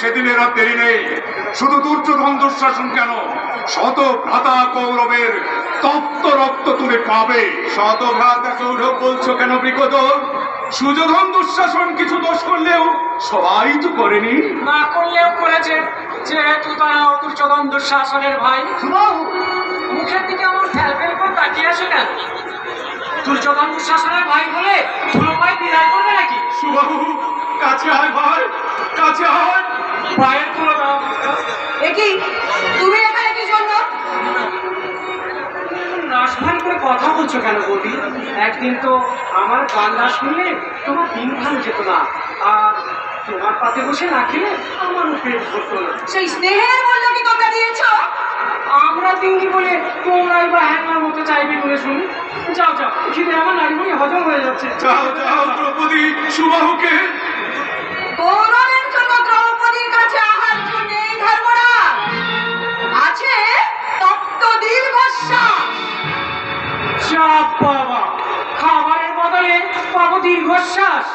সেদিনের আর দেরি নেই শুধু দুর্যোধন দুঃশাসন কেন? শত ভ্রাতা কৌরবের তপ্ত রক্ত তুমি পাবে। শত ভ্রাতা কৌরব বলছো কেন বিগত সুযোধন দুঃশাসন কিছু দোষ করলেও সবাই তো করেনি। না করলেও করেছে। যেহেতু তারা দুর্যোধন দুঃশাসনের ভাই। মুখের দিকে আমার ফেল ফেল করে তাকিয়ে আসে কেন? দুর্যোধন দুঃশাসনের ভাই বলে ধুলো পায়ে বিদায় করবে নাকি? সুবাহু কাছে আয় ভাই কাছে আয়। পায়ের ধুলো দাও দেখি তুমি এখানে কি জন্য? রাসভান করে কথা বলছো কেন বলি একদিন তো আমার গান না শুনলে তোমার দিন ভালো যেত না। আর তোমার পাতে বসে না খেলে আমারও পেট ভরতো না। সেই স্নেহের মূল্য কি তোমরা দিয়েছ? বলে তোমরাই বা হ্যাংলার মতো চাইবে বলে শুনি। যাও যাও খিদে আমার নারী হজম হয়ে যাচ্ছে। যাও যাও দ্রৌপদী সুবাহুকে। কৌরবের জন্য দ্রৌপদীর কাছে আহার্য নেই ধর্মরাজ আছে তপ্ত দীর্ঘশ্বাস। চাপ বাবা খাবারের বদলে পাবো দীর্ঘশ্বাস।